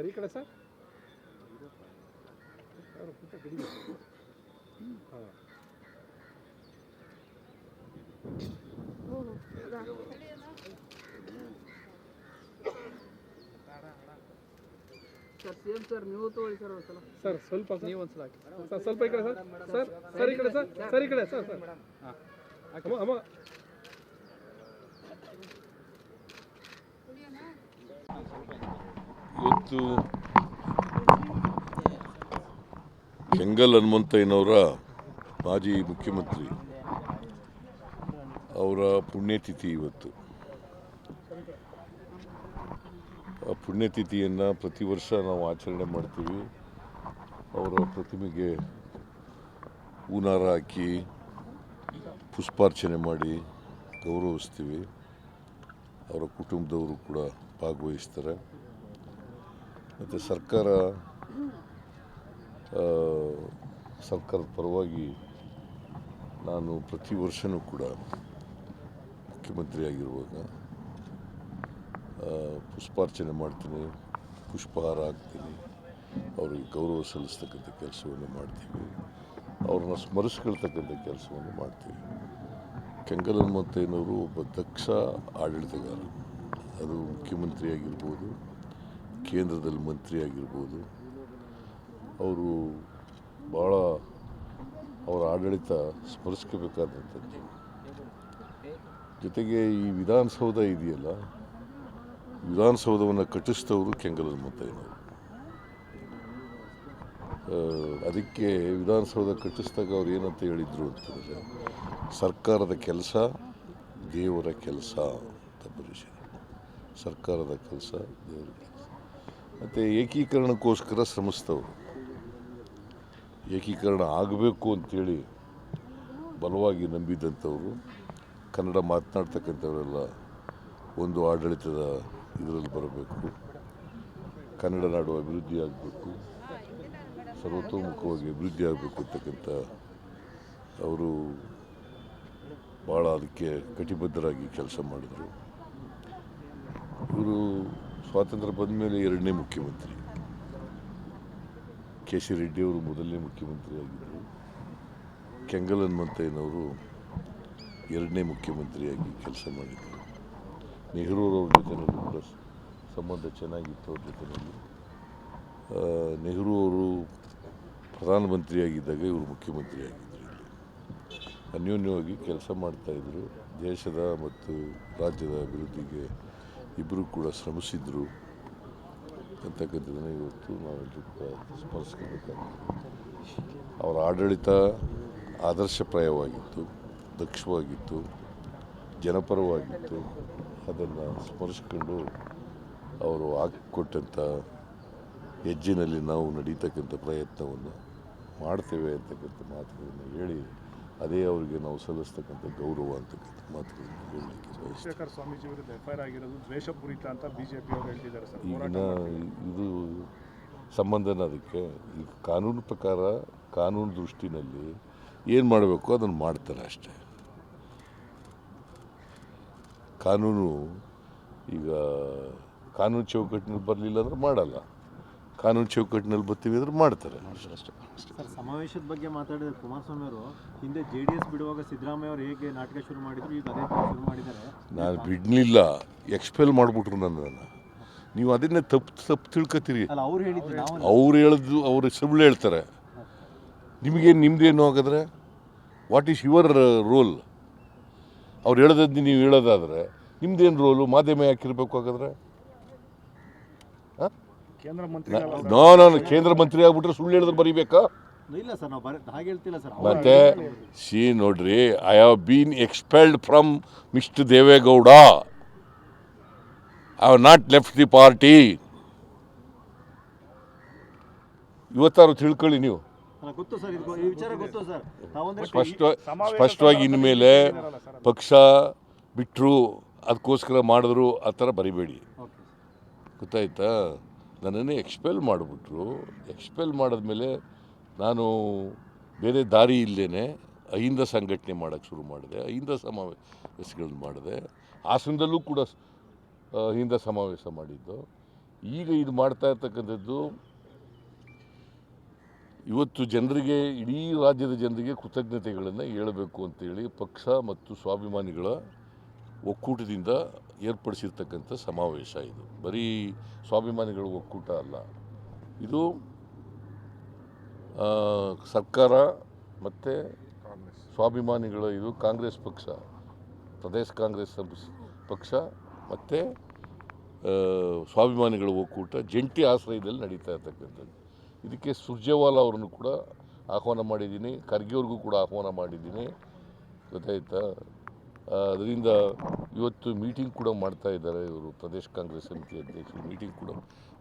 ಈ ಕಡೆ ಸರ್ ಹಾಂ ಸರ್ ಸರ್ ನೀವು ತಗೊಳ್ಳಿ ಸರ್ ಒಂದ್ಸಲ. ಸರ್ ಸ್ವಲ್ಪ ನೀವು ಒಂದ್ಸಲ ಹಾಕಿ. ಸರ್ ಸ್ವಲ್ಪ ಈ ಕಡೆ ಸರ್. ಸರ್ ಸರ್ ಈ ಕಡೆ ಸರ್. ಸರ್ ಈ ಕಡೆ ಸರ್ ಸರ್. ಹಾಂ ಅಮ್ಮ. ಇವತ್ತು ಕೆಂಗಲ್ ಹನುಮಂತಯ್ಯನವರ ಮಾಜಿ ಮುಖ್ಯಮಂತ್ರಿ ಅವರ ಪುಣ್ಯತಿಥಿ ಇವತ್ತು. ಪುಣ್ಯತಿಥಿಯನ್ನು ಪ್ರತಿ ವರ್ಷ ನಾವು ಆಚರಣೆ ಮಾಡ್ತೀವಿ. ಅವರ ಪ್ರತಿಮೆಗೆ ಹೂನಾರ ಹಾಕಿ ಪುಷ್ಪಾರ್ಚನೆ ಮಾಡಿ ಗೌರವಿಸ್ತೀವಿ. ಅವರ ಕುಟುಂಬದವರು ಕೂಡ ಭಾಗವಹಿಸ್ತಾರೆ. ಮತ್ತು ಸರ್ಕಾರ ಸರ್ಕಾರದ ಪರವಾಗಿ ನಾನು ಪ್ರತಿ ವರ್ಷವೂ ಕೂಡ ಮುಖ್ಯಮಂತ್ರಿ ಆಗಿರುವಾಗ ಆ, ಪುಷ್ಪಾರ್ಚನೆ ಮಾಡ್ತೀನಿ, ಪುಷ್ಪಹಾರ ಹಾಕ್ತೀನಿ, ಅವರಿಗೆ ಗೌರವ ಸಲ್ಲಿಸ್ತಕ್ಕಂಥ ಕೆಲಸವನ್ನು ಮಾಡ್ತೀವಿ. ಅವ್ರನ್ನ ಸ್ಮರಿಸ್ಕೊಳ್ತಕ್ಕಂಥ ಕೆಲಸವನ್ನು ಮಾಡ್ತೀವಿ. ಕೆಂಗಲ್ ಹನುಮಂತಯ್ಯನವರು ಒಬ್ಬ ದಕ್ಷ ಆಡಳಿತಗಾರ. ಅದು ಮುಖ್ಯಮಂತ್ರಿ ಆಗಿರ್ಬೋದು ಕೇಂದ್ರದಲ್ಲಿ ಮಂತ್ರಿ ಆಗಿರ್ಬೋದು ಅವರು ಭಾಳ ಅವರ ಆಡಳಿತ ಸ್ಮರಿಸ್ಕೋಬೇಕಾದಂಥದ್ದು. ಜೊತೆಗೆ ಈ ವಿಧಾನಸೌಧ ಇದೆಯಲ್ಲ ವಿಧಾನಸೌಧವನ್ನು ಕಟ್ಟಿಸಿದವರು ಕೆಂಗಲ್ ಹನುಮಂತಯ್ಯನವರು ಆ, ಅದಕ್ಕೆ ವಿಧಾನಸೌಧ ಕಟ್ಟಿಸಿದಾಗ ಅವ್ರು ಏನಂತ ಹೇಳಿದರು ಅಂತಂದರೆ ಸರ್ಕಾರದ ಕೆಲಸ ದೇವರ ಕೆಲಸ ಅಂತ ಬರೆಸಿದರು ಸರ್ಕಾರದ ಕೆಲಸ ದೇವರ ಕೆಲಸ. ಮತ್ತು ಏಕೀಕರಣಕ್ಕೋಸ್ಕರ ಶ್ರಮಿಸ್ತವರು ಏಕೀಕರಣ ಆಗಬೇಕು ಅಂತೇಳಿ ಬಲವಾಗಿ ನಂಬಿದ್ದಂಥವರು ಕನ್ನಡ ಮಾತನಾಡ್ತಕ್ಕಂಥವರೆಲ್ಲ ಒಂದು ಆಡಳಿತದ ಇದರಲ್ಲಿ ಬರಬೇಕು. ಕನ್ನಡ ನಾಡು ಅಭಿವೃದ್ಧಿ ಆಗಬೇಕು. ಸರ್ವತೋಮುಖವಾಗಿ ಅಭಿವೃದ್ಧಿ ಆಗಬೇಕು ಅಂತಕ್ಕಂಥ ಅವರು ಭಾಳ ಅದಕ್ಕೆ ಕಟಿಬದ್ಧರಾಗಿ ಕೆಲಸ ಮಾಡಿದರು. ಇವರು ಸ್ವಾತಂತ್ರ್ಯ ಬಂದ ಮೇಲೆ ಎರಡನೇ ಮುಖ್ಯಮಂತ್ರಿ. ಕೆ ಸಿ ರೆಡ್ಡಿಯವರು ಮೊದಲನೇ ಮುಖ್ಯಮಂತ್ರಿಯಾಗಿದ್ದರು ಕೆಂಗಲ್ ಹನುಮಂತಯ್ಯನವರು ಎರಡನೇ ಮುಖ್ಯಮಂತ್ರಿಯಾಗಿ ಕೆಲಸ ಮಾಡಿದರು. ನೆಹರೂರವ್ರ ಜೊತೆಯಲ್ಲಿ ಕೂಡ ಸಂಬಂಧ ಚೆನ್ನಾಗಿತ್ತು ಅವ್ರ ಜೊತೆಯಲ್ಲಿ. ನೆಹರು ಅವರು ಪ್ರಧಾನಮಂತ್ರಿಯಾಗಿದ್ದಾಗ ಇವರು ಮುಖ್ಯಮಂತ್ರಿ ಆಗಿದ್ದರು ಇಲ್ಲಿ. ಅನ್ಯೋನ್ಯವಾಗಿ ಕೆಲಸ ಮಾಡ್ತಾಯಿದ್ರು ದೇಶದ ಮತ್ತು ರಾಜ್ಯದ ಅಭಿವೃದ್ಧಿಗೆ ಇಬ್ಬರು ಕೂಡ ಶ್ರಮಿಸಿದ್ರು ಅಂತಕ್ಕಂಥದ್ದನ್ನು ಇವತ್ತು ನಾವೆಲ್ಲರೂ ಕೂಡ ಸ್ಮರಿಸ್ಕೋಬೇಕಾಗ್ತದೆ ಅವರ ಆಡಳಿತ ಆದರ್ಶಪ್ರಾಯವಾಗಿತ್ತು, ದಕ್ಷವಾಗಿತ್ತು. ಜನಪರವಾಗಿತ್ತು. ಅದನ್ನು ಸ್ಮರಿಸ್ಕೊಂಡು ಅವರು ಹಾಕಿಕೊಟ್ಟಂಥ ಹೆಜ್ಜಿನಲ್ಲಿ ನಾವು ನಡೀತಕ್ಕಂಥ ಪ್ರಯತ್ನವನ್ನು ಮಾಡ್ತೇವೆ ಅಂತಕ್ಕಂಥ ಮಾತುಗಳನ್ನು ಹೇಳಿ ಅದೇ ಅವರಿಗೆ ನಾವು ಸಲ್ಲಿಸ್ತಕ್ಕಂಥ ಗೌರವ ಅಂತಕ್ಕಂಥ ಮಾತುಗಳನ್ನು ಹೇಳಲಿಕ್ಕೆ ಸ್ವಾಮೀಜಿ ವಿರುದ್ಧ ಎಫ್ ಐ ಆರ್ ಆಗಿರೋದು ದ್ವೇಷಪೂರಿತ ಅಂತ ಬಿಜೆಪಿ ಅವರು ಹೇಳ್ತಿದ್ದಾರೆ ಈಗಿನ ಇದು ಸಂಬಂಧನ ಅದಕ್ಕೆ. ಈಗ ಕಾನೂನು ಪ್ರಕಾರ ಕಾನೂನು ದೃಷ್ಟಿನಲ್ಲಿ ಏನು ಮಾಡಬೇಕು ಅದನ್ನು ಮಾಡ್ತಾರೆ ಅಷ್ಟೇ. ಕಾನೂನು ಈಗ ಕಾನೂನು ಚೌಕಟ್ಟಿನಲ್ಲಿ ಬರಲಿಲ್ಲ ಅಂದ್ರೆ ಮಾಡಲ್ಲ. ಕಾನೂನು ಚೌಕಟ್ಟಿನಲ್ಲಿ ಬರ್ತೀವಿ ಅಂದ್ರೆ ಮಾಡ್ತಾರೆ. ಅಷ್ಟೇ ಸರ್ ಸಮಾವೇಶದ ಬಗ್ಗೆ ಮಾತಾಡಿದ ಕುಮಾರಸ್ವಾಮಿ ಅವರು ಹಿಂದೆ ಜೆ ಡಿ ಎಸ್ ಬಿಡುವಾಗ ಸಿದ್ದರಾಮಯ್ಯ ಅವರು ಹೇಗೆ ನಾಟಕ ಶುರು ಮಾಡಿದ್ರು ಈಗ ಅದೇ ಶುರು ಮಾಡಿದ್ದಾರೆ. ನಾನು ಬಿಡಲಿಲ್ಲ ಎಕ್ಸ್ಪೆಲ್ ಮಾಡಿಬಿಟ್ರು ನನ್ನನ್ನು. ನೀವು ಅದನ್ನೇ ತಪ್ಪು ತಪ್ಪು ತಿಳ್ಕೊತೀರಿ. ಅಲ್ಲ ಅವ್ರು ಹೇಳಿದ್ರು ನಾವು ಅವ್ರು ಹೇಳಿದ್ದು ಅವ್ರು ಸುಳ್ಳು ಹೇಳ್ತಾರೆ. ನಿಮಗೇನು ನಿಮ್ದೇನು ಹಾಗಾದ್ರೆ? ವಾಟ್ ಈಸ್ ಯುವರ್ ರೋಲ್ ಅವ್ರು ಹೇಳೋದದ್ದು ನೀವು ಹೇಳೋದಾದ್ರೆ ನಿಮ್ದೇನು ರೋಲು ಮಾಧ್ಯಮ ಯಾಕೆ ಇರಬೇಕು ಹಾಗಾದ್ರೆ? ಕೇಂದ್ರ ಮಂತ್ರಿ ನೋ ನಾನು ಕೇಂದ್ರ ಮಂತ್ರಿ ಆಗ್ಬಿಟ್ರೆ ಸುಳ್ಳು ಹೇಳಿದ್ರೆ ಬರೀಬೇಕಾ? ಇಲ್ಲ ಸರ್ ನಾವು ಬರ ಹಾಗೆ ಹೇಳ್ತಿಲ್ಲ ಸರ್. ಮತ್ತೆ ಸಿ ನೋಡ್ರಿ I have been expelled from mister Deve Gowda I have not left the party ಇವತ್ತಾರು ತಿಳ್ಕೊಳ್ಳಿ ನೀವು. ಗೊತ್ತು ಸರ್ ಇದು ಈ ವಿಚಾರ ಗೊತ್ತು ಸರ್. ನಾವಂದ್ರೆ ಸ್ಪಷ್ಟ ಸ್ಪಷ್ಟವಾಗಿ ಇನ್ಮೇಲೆ ಪಕ್ಷ ಬಿಟ್ಟರು ಅದಕ್ಕೋಸ್ಕರ ಮಾಡಿದ್ರು ಆ ಥರ ಬರಿಬೇಡಿ. ಗೊತ್ತಾಯ್ತಾ? ನನ್ನನ್ನು ಎಕ್ಸ್ಪೆಲ್ ಮಾಡಿಬಿಟ್ರು. ಎಕ್ಸ್ಪೆಲ್ ಮಾಡಿದ್ಮೇಲೆ ನಾನು ಬೇರೆ ದಾರಿ ಇಲ್ಲದೇ ಅಹಿಂದ ಸಂಘಟನೆ ಮಾಡೋಕ್ಕೆ ಶುರು ಮಾಡಿದೆ ಅಹಿಂದ ಸಮಾವೇಶಗಳನ್ನ ಮಾಡಿದೆ. ಹಾಸನದಲ್ಲೂ ಕೂಡ ಅಹಿಂದ ಸಮಾವೇಶ ಮಾಡಿದ್ದು. ಈಗ ಇದು ಮಾಡ್ತಾ ಇರ್ತಕ್ಕಂಥದ್ದು ಇವತ್ತು ಜನರಿಗೆ, ಇಡೀ ರಾಜ್ಯದ ಜನರಿಗೆ ಕೃತಜ್ಞತೆಗಳನ್ನು ಹೇಳಬೇಕು ಅಂತೇಳಿ ಪಕ್ಷ ಮತ್ತು ಸ್ವಾಭಿಮಾನಿಗಳ ಒಕ್ಕೂಟದಿಂದ ಏರ್ಪಡಿಸಿರ್ತಕ್ಕಂಥ ಸಮಾವೇಶ ಇದು. ಬರೀ ಸ್ವಾಭಿಮಾನಿಗಳ ಒಕ್ಕೂಟ ಅಲ್ಲ. ಇದು ಸರ್ಕಾರ ಮತ್ತು ಸ್ವಾಭಿಮಾನಿಗಳ, ಇದು ಕಾಂಗ್ರೆಸ್ ಪಕ್ಷ, ಪ್ರದೇಶ ಕಾಂಗ್ರೆಸ್ ಪಕ್ಷ ಮತ್ತು ಸ್ವಾಭಿಮಾನಿಗಳ ಒಕ್ಕೂಟ, ಜಂಟಿ ಆಶ್ರಯದಲ್ಲಿ ನಡೀತಾ ಇರ್ತಕ್ಕಂಥದ್ದು. ಇದಕ್ಕೆ ಸುರ್ಜೇವಾಲಾ ಅವರನ್ನು ಕೂಡ ಆಹ್ವಾನ ಮಾಡಿದ್ದೀನಿ ಖರ್ಗೆ ಅವ್ರಿಗೂ ಕೂಡ ಆಹ್ವಾನ ಮಾಡಿದ್ದೀನಿ. ಗೊತ್ತಾಯ್ತಾ? ಅದರಿಂದ ಇವತ್ತು ಮೀಟಿಂಗ್ ಕೂಡ ಮಾಡ್ತಾ ಇದ್ದಾರೆ ಇವರು ಪ್ರದೇಶ ಕಾಂಗ್ರೆಸ್ ಸಮಿತಿ ಅಧ್ಯಕ್ಷರು. ಮೀಟಿಂಗ್ ಕೂಡ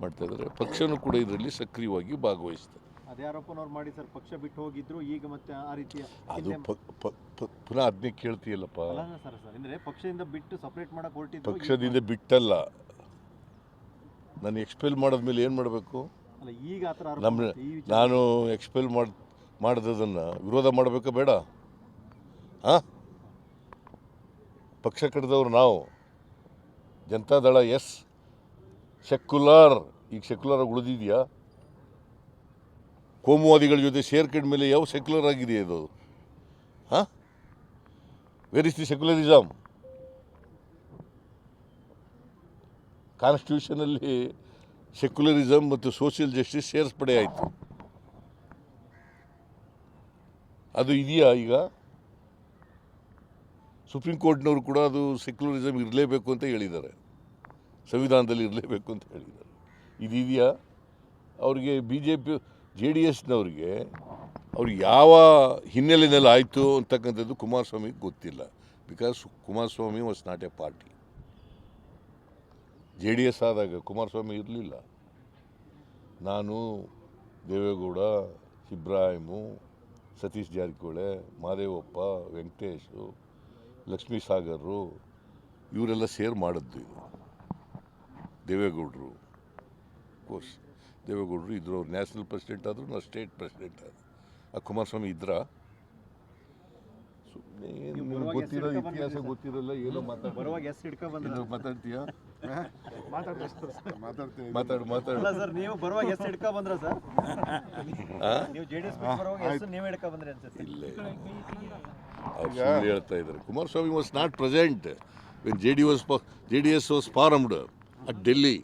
ಮಾಡ್ತಾ ಇದ್ದಾರೆ. ಪಕ್ಷನೂ ಕೂಡ ಇದರಲ್ಲಿ ಸಕ್ರಿಯವಾಗಿ ಭಾಗವಹಿಸ್ತಾರೆ ಅದೇ ಆರೋಪನವ್ರು ಮಾಡಿ ಸರ್ ಪಕ್ಷ ಬಿಟ್ಟು ಹೋಗಿದ್ರು ಈಗ ಮತ್ತೆ ಆ ರೀತಿಯ ಅದು ಪುನಃ ಅದನ್ನೇ ಕೇಳ್ತೀಯಲ್ಲಪ್ಪ? ಸರ್ ಸರ್ ಅಂದ್ರೆ ಪಕ್ಷದಿಂದ ಬಿಟ್ಟು ಸಪ್ರೇಟ್ ಮಾಡಕ್ಕೆ ಹೊರಟಿದ್ರು ಈಗ- ಪಕ್ಷದಿಂದ ಬಿಟ್ಟಲ್ಲ. ನಾನು ಎಕ್ಸ್ಪೆಲ್ ಮಾಡಿದ್ಮೇಲೆ ಏನು ಮಾಡಬೇಕು? ನಮ್ಮ ನಾನು ಎಕ್ಸ್ಪೆಲ್ ಮಾಡಿ ಮಾಡಿದ್ದನ್ನು ವಿರೋಧ ಮಾಡಬೇಕಾ ಬೇಡ. ಹಾಂ? ಪಕ್ಷ ಕಟ್ಟಿದವ್ರು ನಾವು. ಜನತಾದಳ ಎಸ್. ಸೆಕ್ಯುಲರ್. ಈಗ ಸೆಕ್ಯುಲರ್ ಆಗಿ ಉಳಿದಿದೆಯಾ? ಕೋಮುವಾದಿಗಳ ಜೊತೆ ಸೇರ್ಕೊಂಡ ಮೇಲೆ ಯಾವ ಸೆಕ್ಯುಲರ್ ಆಗಿದೆ ಇದು ಹಾಂ? ವೆರ್ ಇಸ್ ದಿ ಸೆಕ್ಯುಲರಿಸಮ್ ಕಾನ್ಸ್ಟಿಟ್ಯೂಷನಲ್ಲಿ ಸೆಕ್ಯುಲರಿಸಮ್ ಮತ್ತು ಸೋಷಿಯಲ್ ಜಸ್ಟಿಸ್ ಸೇರ್ಸ್ಪಡೆ ಆಯಿತು. ಅದು ಇದೆಯಾ ಈಗ? ಸುಪ್ರೀಂ ಕೋರ್ಟ್ನವರು ಕೂಡ ಅದು ಸೆಕ್ಯುಲರಿಸಮ್ ಇರಲೇಬೇಕು ಅಂತ ಹೇಳಿದ್ದಾರೆ. ಸಂವಿಧಾನದಲ್ಲಿ ಇರಲೇಬೇಕು ಅಂತ ಹೇಳಿದ್ದಾರೆ. ಇದಿದೆಯಾ? ಅವ್ರಿಗೆ B J P J D ಎಸ್ನವ್ರಿಗೆ ಅವ್ರು ಯಾವ ಹಿನ್ನೆಲೆಯಲ್ಲಿ ಆಯಿತು ಅಂತಕ್ಕಂಥದ್ದು ಕುಮಾರಸ್ವಾಮಿಗೆ ಗೊತ್ತಿಲ್ಲ. Because Kumaraswamy was not a party. J D S ಆದಾಗ ಕುಮಾರಸ್ವಾಮಿ ಇರಲಿಲ್ಲ. ನಾನು ದೇವೇಗೌಡ ಇಬ್ರಾಹಿಮು ಸತೀಶ್ ಜಾರಕಿಹೊಳಿ ಮಾದೇವಪ್ಪ ವೆಂಕಟೇಶು ಲಕ್ಷ್ಮೀ ಸಾಗರ್ರು ಇವರೆಲ್ಲ ಸೇರ್ ಮಾಡಿದ್ದು ಇದು. ದೇವೇಗೌಡರು ಕೋರ್ಸ್. ದೇವೇಗೌಡರು ಇದ್ರು ಅವ್ರು ನ್ಯಾಷನಲ್ ಪ್ರೆಸಿಡೆಂಟ್ ಆದರು ನಾವು ಸ್ಟೇಟ್ ಪ್ರೆಸಿಡೆಂಟ್ ಆದರು. ಆ ಕುಮಾರಸ್ವಾಮಿ ಇದ್ರ? ಸುಮ್ಮನೆ ಗೊತ್ತಿರೋ ಇತಿಹಾಸ ಗೊತ್ತಿರಲ್ಲ ಏನೋ ಮಾತಾಡ್ತೀಯ? ಮಾತಾಡು ಮಾತಾಡು. ಅಲ್ಲ ಸರ್ ನೀವು ಬರುವಾಗ ಎಸ್ ಹಿಡ್ಕೊ ಬಂದ್ರ ಸರ್? ನೀವು ಜೆ ಡಿ ಎಸ್ ಬರುವಾಗ ಎಸ್ ನೀವು ಹಿಡ್ಕೊ ಬಂದ್ರಿ ಅನ್ಸುತ್ತೆ. ಇಲ್ಲ ಅವ್ರು ಸುಳ್ಳು ಹೇಳ್ತಾ ಇದ್ದಾರೆ. Kumaraswamy was not present when J D was J D S was formed at Delhi